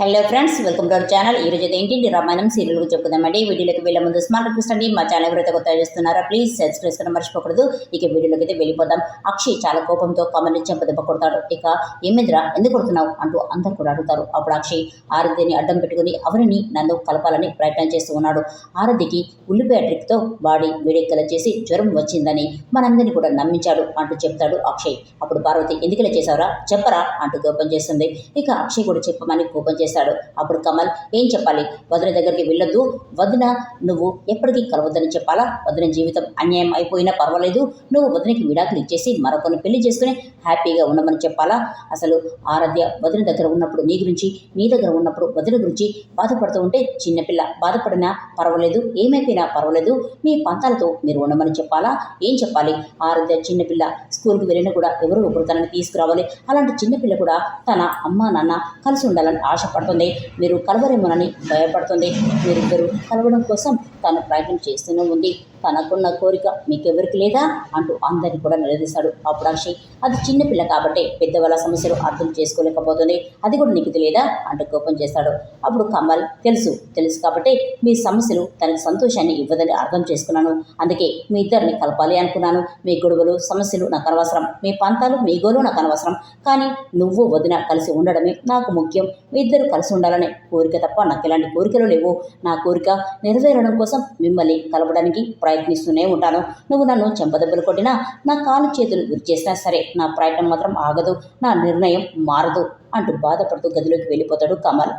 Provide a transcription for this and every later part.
Hello friends welcome to our channel ఈ రోజు అయితే ఏంటి? రామాయణం సీరియల్ గురించి చెప్పుకుందామండి. వీడియోలోకి వెళ్ళే ముందు స్మార్ట్ రిక్వెస్ట్ అండి. మా ఛానల్ ఎవరైతే కొత్త చేస్తున్నారా ప్లీజ్ సబ్స్క్రైబ్ చేసుకుని మర్చిపోకూడదు. ఇక వీడియోలోకి అయితే వెళ్ళిపోదాం. అక్షయ్ చాలా కోపంతో కమల్ని చెంపదెబ్బ కొడతాడు. ఇక ఏమేంద్ర? ఎందుకు కొడుతున్నావు? అంటూ అందరు కూడా అడుగుతారు. అప్పుడు అక్షయ్ ఆరతిని అడ్డం పెట్టుకుని అవరిని నన్ను కలపాలని ప్రయత్నం చేస్తూ ఉన్నాడు. ఆరతికి ఉల్లిపాయ ట్రిక్తో బాడీ వేడెక్కల చేసి జ్వరం వచ్చిందని మనందరినీ కూడా నమ్మించాడు అంటూ చెప్తాడు అక్షయ్. అప్పుడు పార్వతి ఎందుకలా చేశావురా? చెప్పరా? అంటూ కోపం చేస్తుంది. ఇక అక్షయ్ కూడా చెప్పమని కోపం చేశాడు. అప్పుడు కమల్ ఏం చెప్పాలి? వదిన దగ్గరికి వెళ్ళొద్దు. వదిన నువ్వు ఎప్పటికీ కలవద్దని చెప్పాలా? వదిన జీవితం అన్యాయం అయిపోయినా పర్వాలేదు. నువ్వు వదినకి విడాకులు ఇచ్చేసి మరొకరిని పెళ్ళి చేసుకుని హ్యాపీగా ఉండమని చెప్పాలా? అసలు ఆరాధ్య వదిన దగ్గర ఉన్నప్పుడు నీ గురించి నీ దగ్గర ఉన్నప్పుడు వదిన గురించి బాధపడుతూ ఉంటే చిన్నపిల్ల బాధపడినా పర్వాలేదు. ఏమైపోయినా పర్వాలేదు. మీ పంతాలతో మీరు ఉండమని చెప్పాలా? ఏం చెప్పాలి? ఆరాధ్య చిన్నపిల్ల స్కూల్కి వెళ్ళినా కూడా ఎవరో ఒకరు తనని తీసుకురావాలి. అలాంటి చిన్నపిల్ల కూడా తన అమ్మ నాన్న కలిసి ఉండాలని ఆశ ఆశపడుతుంది మీరు కలవరేమోనని భయపడుతుంది. మీరిద్దరూ కలవడం కోసం తను ప్రయత్నం చేస్తూనే ఉంది. తనకున్న కోరిక మీకెవరికి లేదా అంటూ అందరిని కూడా నిలదీశాడు అప్పుడు అక్షయ్ అది చిన్నపిల్ల కాబట్టి పెద్దవాళ్ళ సమస్యలు అర్థం చేసుకోలేకపోతుంది. అది కూడా నీకు తెలియదా అంటూ కోపం చేశాడు అప్పుడు కమల్ తెలుసు తెలుసు కాబట్టి మీ సమస్యలు తనకి సంతోషాన్ని ఇవ్వదని అర్థం చేసుకున్నాను. అందుకే మీ ఇద్దరిని కలపాలి అనుకున్నాను. మీ గొడవలు సమస్యలు నాకు అనవసరం. మీ పంతాలు మీ గోలు నాకు అనవసరం. కానీ నువ్వు వదిన కలిసి ఉండడమే నాకు ముఖ్యం. మీ ఇద్దరు కలిసి ఉండాలనే కోరిక తప్ప నాకు ఎలాంటి కోరికలు లేవు. నా కోరిక నెరవేరడం కోసం మిమ్మల్ని కలపడానికి ప్రయత్నిస్తూనే ఉంటాను. నువ్వు నన్ను చెంపదెబ్బలు కొట్టినా నా కాలు చేతులు విరిచేసినా సరే నా ప్రయత్నం మాత్రం ఆగదు నా నిర్ణయం మారదు అంటూ బాధపడుతూ గదిలోకి వెళ్ళిపోతాడు కమల్.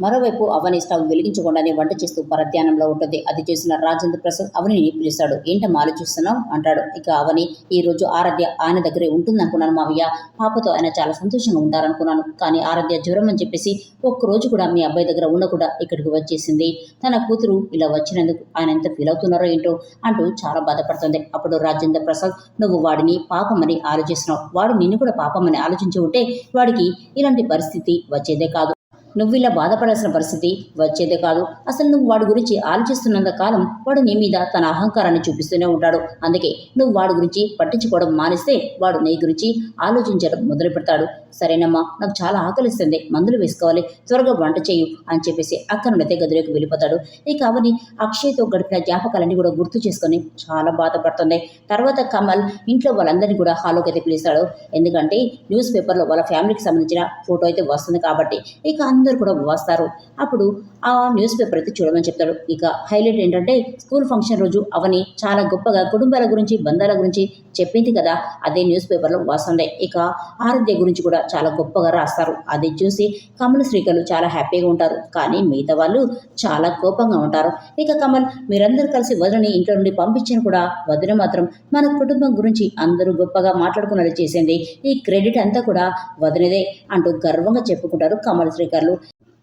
మరోవైపు అవని స్టవ్ వెలిగించకుండానే వంట చేస్తూ పరధ్యానంలో ఉంటుంది. అది చూసిన రాజేంద్ర ప్రసాద్ అవనిని పిలుస్తాడు. ఏంటమ్మా ఆలోచిస్తున్నావు? అంటాడు. ఇక అవని ఈ రోజు ఆరాధ్య ఆయన దగ్గరే ఉంటుందనుకున్నాను మావయ్య. పాపతో ఆయన చాలా సంతోషంగా ఉంటారనుకున్నాను. కానీ ఆరాధ్య జ్వరం అని చెప్పేసి ఒక్కరోజు కూడా మీ అబ్బాయి దగ్గర ఉండకుండా ఇక్కడికి వచ్చేసింది. తన కూతురు ఇలా వచ్చినందుకు ఆయన ఎంత ఫీల్ అవుతున్నారో ఏంటో అంటూ చాలా బాధపడుతుంది. అప్పుడు రాజేంద్ర ప్రసాద్ నువ్వు వాడిని పాపమని ఆలోచిస్తున్నావు. వాడు నిన్ను కూడా పాపమని ఆలోచించి ఉంటే వాడికి ఇలాంటి పరిస్థితి వచ్చేదే కాదు. నువ్వు ఇలా బాధపడాల్సిన పరిస్థితి వచ్చేదే కాదు. అసలు నువ్వు వాడి గురించి ఆలోచిస్తున్నంత కాలం వాడు నీ మీద తన అహంకారాన్ని చూపిస్తూనే ఉంటాడు. అందుకే నువ్వు వాడి గురించి పట్టించుకోవడం మానేస్తే వాడు నీ గురించి ఆలోచించడం మొదలు పెడతాడు సరేనమ్మా నాకు చాలా ఆకలిస్తుంది. మందులు వేసుకోవాలి. త్వరగా వంట చేయు అని చెప్పేసి అక్కడ నుండి గదిలోకి వెళ్ళిపోతాడు. ఇక అవని అక్షయ్తో గడిపిన జ్ఞాపకాలన్నీ కూడా గుర్తు చేసుకొని చాలా బాధపడుతుంది. తర్వాత కమల్ ఇంట్లో వాళ్ళందరినీ కూడా హాలోకి అయితే పిలుస్తాడు. ఎందుకంటే న్యూస్ పేపర్లో వాళ్ళ ఫ్యామిలీకి సంబంధించిన ఫోటో అయితే వస్తుంది కాబట్టి ఇక అందరూ కూడా వస్తారు. అప్పుడు ఆ న్యూస్ పేపర్ అయితే చూడమని చెప్తాడు. ఇక హైలైట్ ఏంటంటే స్కూల్ ఫంక్షన్ రోజు అవని చాలా గొప్పగా కుటుంబాల గురించి బంధాల గురించి చెప్పింది కదా. అదే న్యూస్ పేపర్లో వస్తుంది. ఇక ఆరోగ్య గురించి కూడా చాలా గొప్పగా రాస్తారు. అది చూసి కమల్ శ్రీకర్లు చాలా హ్యాపీగా ఉంటారు. కానీ మిగతా వాళ్ళు చాలా కోపంగా ఉంటారు. ఇక కమల్ మీరందరూ కలిసి వదిలని ఇంట్లో నుండి పంపించిన కూడా. వదిన మాత్రం మన కుటుంబం గురించి అందరూ గొప్పగా మాట్లాడుకున్నది చేసింది. ఈ క్రెడిట్ అంతా కూడా వదినదే అంటూ గర్వంగా చెప్పుకుంటారు కమల్ శ్రీకర్లు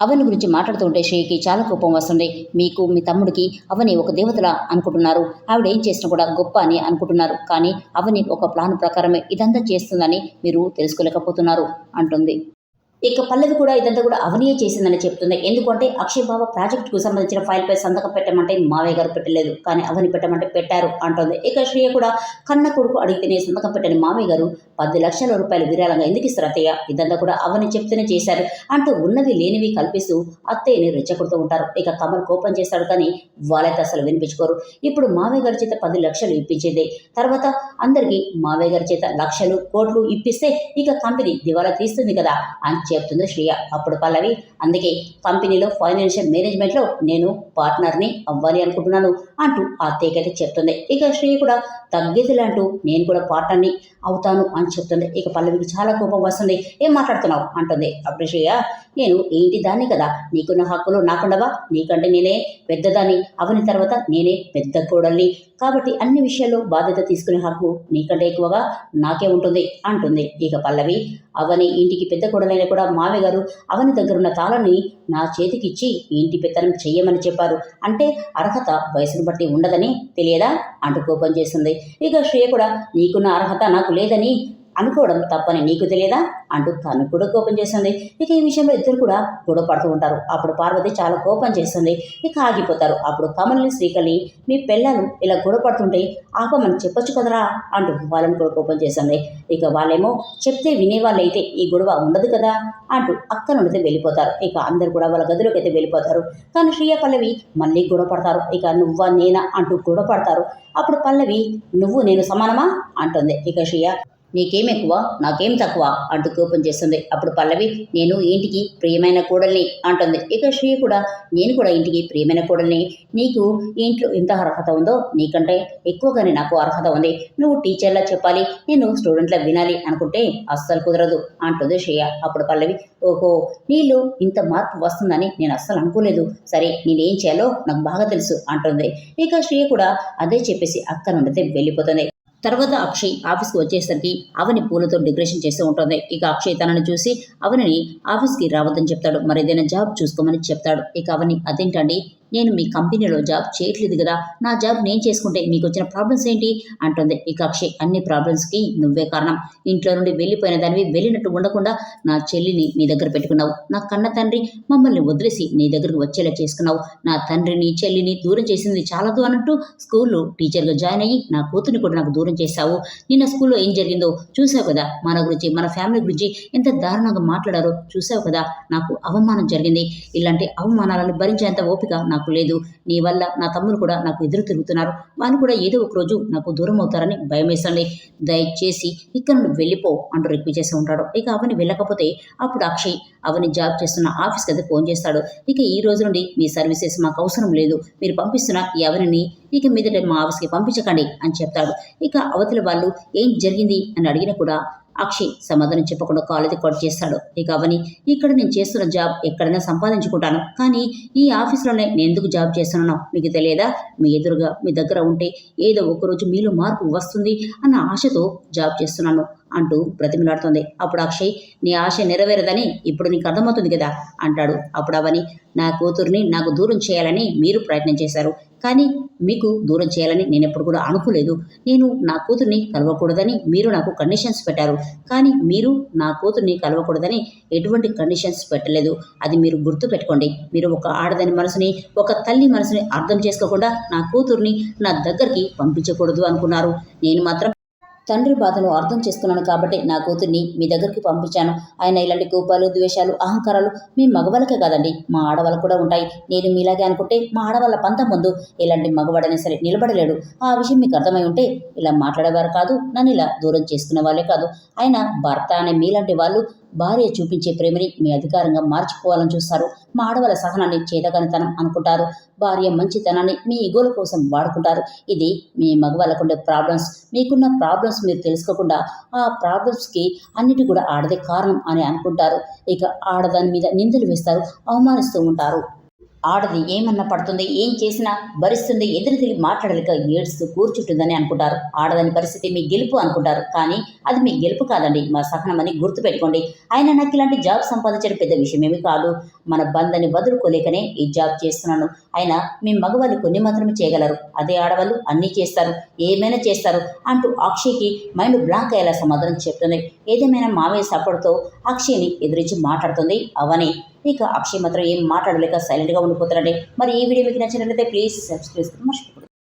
అవని గురించి మాట్లాడుతుంటే శ్రీకి చాలా కోపం వస్తుంది. మీకు మీ తమ్ముడికి అవని ఒక దేవతలా అనుకుంటున్నారు. ఆవిడ ఏం చేసినా కూడా గొప్ప అని అనుకుంటున్నారు. కానీ అవని ఒక ప్లాన్ ప్రకారమే ఇదంతా చేస్తుందని మీరు తెలుసుకోలేకపోతున్నారు అంటుంది. ఇక పల్లవి కూడా ఇదంతా కూడా అవనీయ చేసిందని చెప్తుంది. ఎందుకంటే అక్షయ్ బాబా ప్రాజెక్టుకు సంబంధించిన ఫైల్పై సంతకం పెట్టమంటే మావయ్య గారు పెట్టలేదు. కానీ అవని పెట్టమంటే పెట్టారు అంటుంది. ఇక శ్రేయ కూడా కన్న కొడుకు అడిగితేనే సంతకం పెట్టని మావయ్య గారు పది లక్షల రూపాయలు విరాళంగా ఎందుకు ఇస్తారు అత్తయ్య? ఇదంతా కూడా అవని చెప్తూనే చేశారు. అంటూ ఉన్నవి లేనివి కల్పిస్తూ అత్తయ్యని రెచ్చగొడుతూ ఉంటారు. ఇక కమల్ కోపం చేస్తాడు కానీ వాళ్ళైతే అసలు వినిపించుకోరు. ఇప్పుడు మావయ్య గారి చేత పది లక్షలు ఇప్పించేదే. తర్వాత అందరికీ మావయ్య గారి చేత లక్షలు కోట్లు ఇప్పిస్తే ఇక కంపెనీ దివాలా తీస్తుంది కదా అని చెప్తుంది శ్రేయ. అప్పుడు పల్లవి అందుకే కంపెనీలో ఫైనాన్షియల్ మేనేజ్మెంట్లో నేను పార్ట్నర్ని అవ్వాలి అనుకుంటున్నాను అంటూ అత్తయ్యకైతే చెప్తుంది. ఇక శ్రేయ కూడా తగ్గేదిలాంటూ నేను కూడా పార్ట్నర్ని అవుతాను అని చెప్తుంది. ఇక పల్లవికి చాలా కోపం వస్తుంది. ఏం మాట్లాడుతున్నావు? అంటుంది. అప్పుడు శ్రేయ నేను ఏంటి దాన్ని కదా? నీకున్న హక్కులు నాకుండవా? నీకంటే నేనే పెద్దదాన్ని. అవని తర్వాత నేనే పెద్ద కోడల్ని. కాబట్టి అన్ని విషయాల్లో బాధ్యత తీసుకునే హక్కు నీకంటే ఎక్కువగా నాకే ఉంటుంది అంటుంది. ఇక పల్లవి అవని ఇంటికి పెద్ద కోడలైనా కూడా మావయ్య గారు అవని దగ్గర ఉన్న తాళాన్ని నా చేతికిచ్చి ఇంటి పెత్తనం చెయ్యమని చెప్పారు. అంటే అర్హత వయసును బట్టి ఉండదని తెలియదా? అంటూ కోపం చేస్తుంది. ఇక శ్రేయ కూడా నీకున్న అర్హత నాకు లేదని అనుకోవడం తప్పని నీకు తెలియదా? అంటూ తను కూడా కోపం చేస్తుంది. ఇక ఈ విషయంలో ఇద్దరు కూడా గొడవ పడుతూ ఉంటారు. అప్పుడు పార్వతి చాలా కోపం చేస్తుంది. ఇక ఆగిపోతారు. అప్పుడు కమల్ని శ్రీకలి మీ పిల్లలు ఇలా గొడవ పడుతుంటే ఆపమని చెప్పొచ్చు కదరా? అంటూ వాళ్ళని కూడా కోపం చేస్తుంది. ఇక వాళ్ళేమో చెప్తే వినేవాళ్ళు అయితే ఈ గొడవ ఉండదు కదా? అంటూ అక్క నుండి వెళ్ళిపోతారు. ఇక అందరు కూడా వాళ్ళ గదిలోకి అయితే వెళ్ళిపోతారు. కానీ శ్రీయ పల్లవి మళ్ళీ గొడవ పడతారు. ఇక నువ్వా నేనా అంటూ గొడవ పడతారు. అప్పుడు పల్లవి నువ్వు నేను సమానమా? అంటుంది. ఇక శ్రీయ నీకేం ఎక్కువ? నాకేం తక్కువ? అంటూ కోపం చేస్తుంది. అప్పుడు పల్లవి నేను ఇంటికి ప్రియమైన కోడల్ని అంటుంది. ఇక శ్రీ కూడా నేను కూడా ఇంటికి ప్రియమైన కోడల్ని. నీకు ఇంట్లో ఎంత అర్హత ఉందో నీకంటే ఎక్కువగానే నాకు అర్హత ఉంది. నువ్వు టీచర్లా చెప్పాలి. నేను స్టూడెంట్లా వినాలి అనుకుంటే అస్సలు కుదరదు అంటుంది శ్రేయ. అప్పుడు పల్లవి ఓహో నీళ్ళు ఇంత మార్పు వస్తుందని నేను అస్సలు అనుకోలేదు. సరే నేనేం చేయాలో నాకు బాగా తెలుసు అంటుంది. ఇక శ్రేయ కూడా అదే చెప్పేసి అక్క నుండి వెళ్ళిపోతుంది. తర్వాత అక్షయ్ ఆఫీస్కి వచ్చేసరికి అవని పూలతో డెకరేషన్ చేస్తూ ఉంటుంది. ఇక అక్షయ్ తనని చూసి అవనిని ఆఫీస్కి రావద్దని చెప్తాడు. మరేదైనా జాబ్ చూసుకోమని చెప్తాడు. ఇక అవని అదేంటండి? నేను మీ కంపెనీలో జాబ్ చేయట్లేదు కదా నా జాబ్ నేను చేసుకుంటే మీకు వచ్చిన ప్రాబ్లమ్స్ ఏంటి? అంటుంది ఇక అక్షయ్ అన్ని ప్రాబ్లమ్స్కి నువ్వే కారణం. ఇంట్లో నుండి వెళ్ళిపోయిన దానివి వెళ్ళినట్టు ఉండకుండా నా చెల్లిని నీ దగ్గర పెట్టుకున్నావు. నా కన్న తండ్రి మమ్మల్ని వదిలేసి నీ దగ్గరకు వచ్చేలా చేసుకున్నావు. నా తండ్రిని చెల్లిని దూరం చేసింది చాలదు అన్నట్టు స్కూల్లో టీచర్గా జాయిన్ అయ్యి నా కూతుర్ని కూడా నాకు దూరం చేశావు. నిన్న స్కూల్లో ఏం జరిగిందో చూసావు కదా? మన గురించి మన ఫ్యామిలీ గురించి ఎంత దారుణంగా మాట్లాడారో చూసావు కదా? నాకు అవమానం జరిగింది. ఇలాంటి అవమానాలను భరించేంత ఓపిక నాకు నాకు లేదు. నీ వల్ల నా తమ్ముడు కూడా నాకు ఎదురు తిరుగుతున్నారు. వాళ్ళు కూడా ఏదో ఒక రోజు నాకు దూరం అవుతారని భయం వేసండి దయచేసి ఇక్కడ నుండి వెళ్ళిపో అంటూ రిక్వెస్ట్ చేసి ఉంటాడు. ఇక అవని వెళ్ళకపోతే అప్పుడు అక్షయ్ అవని జాబ్ చేస్తున్న ఆఫీస్కి కదా ఫోన్ చేస్తాడు. ఇక ఈ రోజు నుండి మీ సర్వీసెస్ మాకు అవసరం లేదు. మీరు పంపిస్తున్న ఈ అవనిని ఇక మీదట మా ఆఫీస్కి పంపించకండి అని చెప్తాడు. ఇక అవతల వాళ్ళు ఏం జరిగింది అని అడిగినా కూడా అక్షయ్ సమాధానం చెప్పకుండా కాలేజీ కట్ చేస్తాడు. ఇక అవని ఇక్కడ నేను చేస్తున్న జాబ్ ఎక్కడైనా సంపాదించుకుంటాను. కానీ ఈ ఆఫీస్లోనే నేను ఎందుకు జాబ్ చేస్తున్నానో మీకు తెలియదా? మీ ఎదురుగా మీ దగ్గర ఉంటే ఏదో ఒకరోజు మీలో మార్పు వస్తుంది అన్న ఆశతో జాబ్ చేస్తున్నాను అంటూ బ్రతిమలాడుతుంది. అప్పుడు అక్షయ్ నీ ఆశ నెరవేరదని ఇప్పుడు నీకు అర్థమవుతుంది కదా? అంటాడు. అప్పుడు అవని నా కూతుర్ని నాకు దూరం చేయాలని మీరు ప్రయత్నం చేశారు. కానీ మీకు దూరం చేయాలని నేను ఎప్పుడు కూడా అనుకోలేదు. నేను నా కూతుర్ని కలవకూడదని మీరు నాకు కండిషన్స్ పెట్టారు. కానీ మీరు నా కూతుర్ని కలవకూడదని ఎటువంటి కండిషన్స్ పెట్టలేదు. అది మీరు గుర్తు పెట్టుకోండి. మీరు ఒక ఆడదని మనసుని ఒక తల్లి మనసుని అర్థం చేసుకోకుండా నా కూతుర్ని నా దగ్గరికి పంపించకూడదు అనుకున్నారు. నేను మాత్రం తండ్రి బాధను అర్థం చేసుకున్నాను కాబట్టి నా కూతుర్ని మీ దగ్గరికి పంపించాను. ఆయన ఇలాంటి కోపాలు ద్వేషాలు అహంకారాలు మీ మగవాళ్ళకే కాదండి మా ఆడవాళ్ళకు కూడా ఉంటాయి. నేను మీలాగే అనుకుంటే మా ఆడవాళ్ళ పంత ముందు ఇలాంటి మగవాడైనా సరే నిలబడలేడు. ఆ విషయం మీకు అర్థమై ఉంటే ఇలా మాట్లాడేవారు కాదు నన్ను ఇలా దూరం చేసుకునే వాళ్ళే కాదు. ఆయన భర్త అనే మీలాంటి వాళ్ళు భార్య చూపించే ప్రేమని మీ అధికారంగా మార్చిపోవాలని చూస్తారు. మా ఆడవాళ్ళ సహనాన్ని చేతగానితనం అనుకుంటారు. భార్య మంచితనాన్ని మీ ఇగోల కోసం వాడుకుంటారు. ఇది మీ మగవాళ్ళకుండే ప్రాబ్లమ్స్ మీకున్న ప్రాబ్లమ్స్ మీరు తెలుసుకోకుండా ఆ ప్రాబ్లమ్స్కి అన్నిటి కూడా ఆడదే కారణం అని అనుకుంటారు. ఇక ఆడదాని మీద నిందలు వేస్తారు. అవమానిస్తూ ఉంటారు. ఆడది ఏమన్నా పడుతుంది ఏం చేసినా భరిస్తుంది ఎదురు తిరిగి మాట్లాడలేక ఏడుస్తూ కూర్చుంటుందని అనుకుంటారు. ఆడదాని పరిస్థితి మీ గెలుపు అనుకుంటారు. కానీ అది మీ గెలుపు కాదండి. మా సహనమని గుర్తుపెట్టుకోండి. ఆయన నాకు ఇలాంటి జాబ్ సంపాదించడం పెద్ద విషయం కాదు. మన బంధాన్ని వదులుకోలేకనే ఈ జాబ్ చేస్తున్నాను. ఆయన మీ మగవాళ్ళు కొన్ని మాత్రమే చేయగలరు. అదే ఆడవాళ్ళు అన్నీ చేస్తారు. ఏమైనా చేస్తారు అంటూ అక్షయ్కి మైండ్ బ్లాంక్ అయ్యేలా సమాధానం చెప్తుంది. ఏదేమైనా మావయ్య సపోర్ట్తో అక్షయ్ని ఎదురించి మాట్లాడుతుంది అవని. ఇక అక్షయ్ మాత్రం ఏం మాట్లాడలేక సైలెంట్గా ఉండిపోతారండి మరి ఈ వీడియో మీకు నచ్చినట్లయితే ప్లీజ్ సబ్స్క్రైబ్ మర్చిపోకండి.